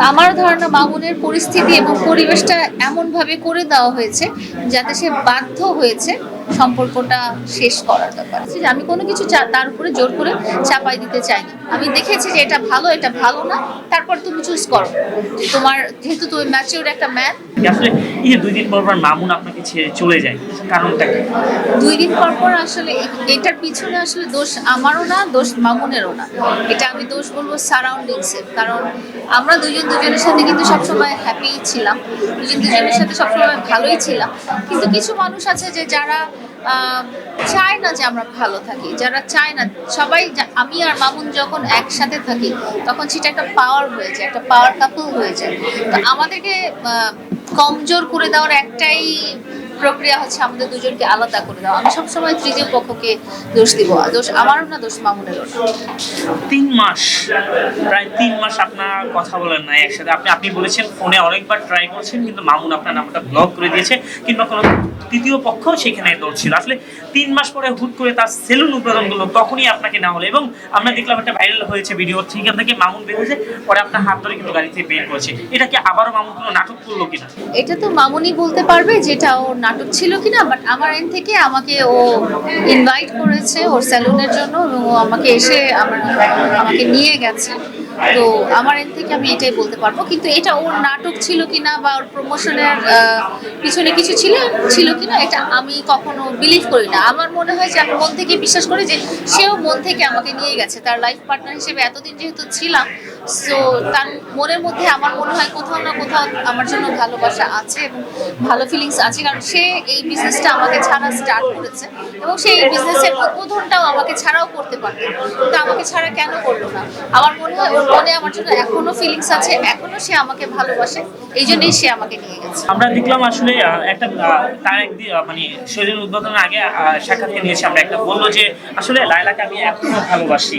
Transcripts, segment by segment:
আমার ধারণা মামুনের পরিস্থিতি এবং পরিবেশটা এমনভাবে করে দেওয়া হয়েছে যাতে সে বাধ্য হয়েছে সম্পর্কটা শেষ করার ব্যাপার যে আমি কোনো কিছু তার উপরে জোর করে চাপাই দিতে চাইনি। আমি দেখেছি যে এটা ভালো এটা ভালো না তারপর তুমি চুজ করো। তোমার যেহেতু তুমি ম্যাচিওর একটা ম্যান আসলে এই দুই দিন পর পর মামুন আপনাকে ছেড়ে চলে যায় কারণটা কি? দুই দিন পর পর আসলে এটার পিছনে আসলে দোষ আমারও না দোষ মামুনেরও না। এটা আমি দোষ বলব সারাউন্ডিংসের কারণ আমরা দুজন দুজনের সাথে কিন্তু সবসময় হ্যাপি ছিলাম। দুজন দুজনের সাথে সবসময় ভালোই ছিলাম। কিন্তু কিছু মানুষ আছে যে যারা চায় না যে আমরা ভালো থাকি, যারা চায় না সবাই আমি আর মামুন যখন একসাথে থাকি, তখন সেটা একটা পাওয়ার হয়ে যায়, একটা পাওয়ার কাপল হয়ে যায়। তো আমাদেরকে কমজোর করে দেওয়ার একটাই প্রক্রিয়া হচ্ছে আমাদের দুজনকে আলাদা করে দেওয়া। আমি সবসময় তৃতীয় পক্ষকে দোষ দিব দোষ আমারও না দোষ মামুনেরও তিন মাস প্রায় তিন মাস আপনার কথা বলেন না একসাথে। আপনি আপনি বলেছেন ফোনে অনেকবার ট্রাই করছেন কিন্তু মামুন আপনার নামটা ব্লক করে দিয়েছে কিংবা কোনো তৃতীয় পক্ষ সেখানে দৌড়ছিল আসলে তিন মাস পরে হুট করে তার সেলুন উৎপাদন করল তখনই আপনাকে না হলো। এবং আমরা দেখলাম একটা ভাইরাল হয়েছে ভিডিও সেখান থেকে মামুন বের হয়েছে পরে আপনার হাত ধরে কিন্তু গাড়িতে বের করেছে। এটা কি আবারও মামুন কোনো নাটক করল কিনা? এটা তো মামুনই বলতে পারবে যেটা ওর নাটক ছিল কিনা বাট আমার এন থেকে আমাকে ও ইনভাইট করেছে ওর স্যালুনের জন্য এবং ও আমাকে এসে আমার, আমাকে নিয়ে গেছে। তো আমার এন থেকে আমি এটাই বলতে পারব। কিন্তু এটা ওর নাটক ছিল কিনা বা ওর প্রমোশনের পিছনে কিছু ছিল ছিল কিনা, এটা আমি কখনো বিলিভ করি না। আমার মনে হয় যে আমি মন থেকে বিশ্বাস করি যে সেও মন থেকে আমাকে নিয়ে গেছে। তার লাইফ পার্টনার হিসেবে এতদিন যেহেতু ছিলাম সো তার মনের মধ্যে আমার মনে হয় কোথাও না কোথাও আমার জন্য ভালোবাসা আছে এবং ভালো ফিলিংস আছে। কারণ সে এই বিজনেসটা আমাকে ছাড়া স্টার্ট করেছে এবং সেই বিজনেসের উদ্বোধনটাও আমাকে ছাড়াও করতে পারত কিন্তু আমাকে ছাড়া কেন করল না? আমার মনে হয় ওর মনে আমার জন্য এখনও ফিলিংস আছে, এখনও সে আমাকে ভালোবাসে, এই জন্যই সে আমাকে নিয়ে গেছে। আমরা দেখলাম আসলে একটা তার একদিন মানে শরীর উদ্বোধনের আগে সাক্ষাৎকে নিয়েছি আমরা একটা বলল যে, আসলে লাইলাকে আমি এখনও ভালোবাসি।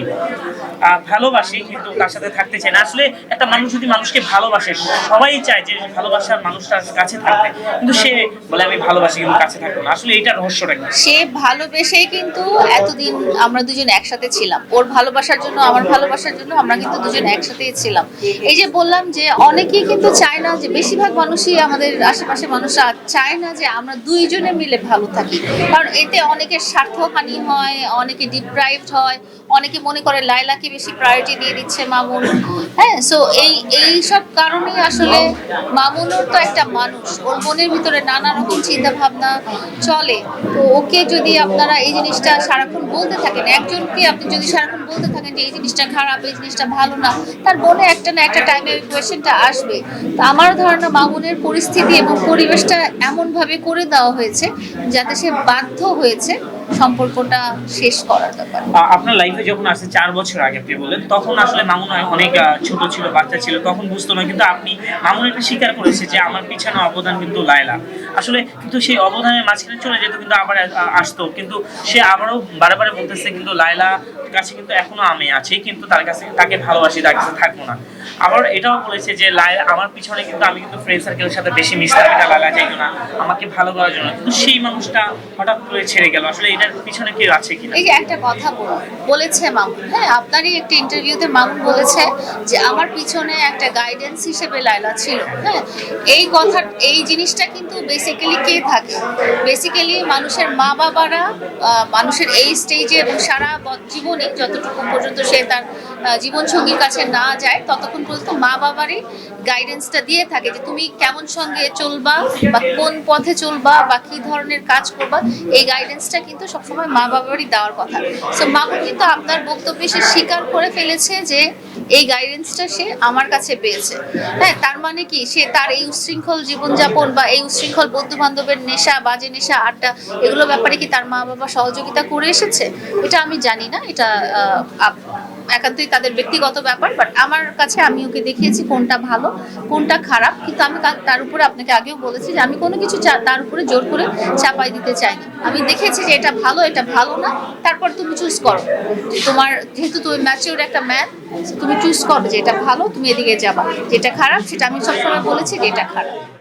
ভালোবাসি, কিন্তু তার সাথে থাকতে চাই না। আসলে একটা মানুষ যদি মানুষকে ভালোবাসে, সবাই চায় যে ভালোবাসার মানুষটার কাছে থাকতে কিন্তু সে বলে, আমি ভালোবাসি কিন্তু কাছে থাকব না। আসলে এইটা রহস্যটা সে ভালোবেসেই কিন্তু এতদিন আমরা দুজন একসাথে ছিলাম। ওর ভালোবাসার জন্য, আমার ভালোবাসার জন্য আমরা কিন্তু দুজন একসাথেই ছিলাম। এই যে বললাম যে অনেকেই কিন্তু চায় না যে, বেশিরভাগ মানুষই আমাদের আশেপাশে মানুষরা চায় না যে আমরা দুইজনে মিলে ভালো থাকি। কারণ এতে অনেকের স্বার্থহানি হয়, অনেকে ডিপ্রাইভড হয়, অনেকে মনে করে লাইলাকে বেশি প্রায়োরিটি দিয়ে দিচ্ছে মামুন। হ্যাঁ সো এই এই সব কারণেই আসলে মামুনুর তো একটা মানুষ। ওর মনের ভিতরে নানা রকম চিন্তা ভাবনা চলে। তো ওকে যদি আপনারা এই জিনিসটা সারাক্ষণ বলতে থাকেন, একজনকে আপনি যদি সারাক্ষণ বলতে থাকেন যে এই জিনিসটা খারাপ, এই জিনিসটা ভালো না, তার মনে একটা না একটা টাইমে ওই কোয়েশ্চেনটা আসবে। তো আমার ধারণা মামুনের পরিস্থিতি এবং পরিবেশটা এমনভাবে করে দেওয়া হয়েছে যাতে সে বাধ্য হয়েছে। সম্পর্কটা শেষ করার ব্যাপার। আপনার লাইফে যখন আসে চার বছর আগে আপনি বললেন, তখন আসলে মামুন অনেক ছোট ছিল, বাচ্চা ছিল, তখন বুঝতো না, কিন্তু আপনি মামুন এটা স্বীকার করেছে যে আমার পিছনে অবদান কিন্তু লায়লা। আসলে কিন্তু সেই অবদানের মাঝখানে চলে যেত, কিন্তু আবার আসতো। কিন্তু সে আবারও বারে বারে বলতেছে, কিন্তু লায়লা কাছে কিন্তু এখনও আমি আছি, কিন্তু তার কাছে তাকে ভালোবাসি, তার কাছে থাকব না। আবার এটাও বলেছে যে লায়লা আমার পিছনে কিন্তু আমি কিন্তু ফ্রেন্ড সার্কেলের সাথে বেশি মিশতাম এটা লায়লা চাইতো না আমাকে ভালো করার জন্য। কিন্তু সেই মানুষটা হঠাৎ করে ছেড়ে গেল। আসলে এটার পিছনে কি আছে কিনা? এই যে একটা কথা বলেছে মামুন হ্যাঁ আপনারই একটা ইন্টারভিউতে মামুন বলেছে যে, আমার পিছনে একটা গাইডেন্স হিসেবে লাইলা ছিল হ্যাঁ। এই কথা, এই জিনিসটা কিন্তু বেসিক্যালি কে থাকে? বেসিক্যালি মানুষের মা বাবারা মানুষের এই স্টেজে সারা ব- জীবনে যতটুকু পর্যন্ত সে তার জীবন সঙ্গীর কাছে না যায়, ততক্ষণ পর্যন্ত মা বাবারই গাইডেন্সটা দিয়ে থাকে যে তুমি কেমন সঙ্গে চলবা বা কোন পথে চলবা বা কি ধরনের কাজ করবা, এই গাইডেন্সটা কিন্তু সবসময় মা বাবারই দেওয়ার কথা। সো মামুন কিন্তু আপনার বক্তব্যে সে স্বীকার করে ফেলেছে যে এই গাইডেন্সটা সে আমার কাছে পেয়েছে। হ্যাঁ তার মানে কি? সে তার এই উশৃঙ্খল জীবনযাপন বা এই উশৃঙ্খল বন্ধু বান্ধবের নেশা, বাজে নেশা, আড্ডা, এগুলো ব্যাপারে কি তার মা বাবা সহযোগিতা করে এসেছে? এটা আমি জানি না, এটা আপ- একান্তই তাদের ব্যক্তিগত ব্যাপার বাট আমার কাছে আমি ওকে দেখিয়েছি কোনটা ভালো, কোনটা খারাপ, কিন্তু আমি তার উপরে আপনাকে আগেও বলেছি যে আমি কোনো কিছু তার উপরে জোর করে চাপাই দিতে চাই না আমি দেখেছি যে এটা ভালো এটা ভালো না, তারপর তুমি চুজ করো। তোমার, যেহেতু তুমি ম্যাচিওর একটা ম্যান তুমি চুজ করো যে এটা ভালো, তুমি এদিকে যাবা। যেটা খারাপ, সেটা আমি সবসময় বলেছি যে এটা খারাপ।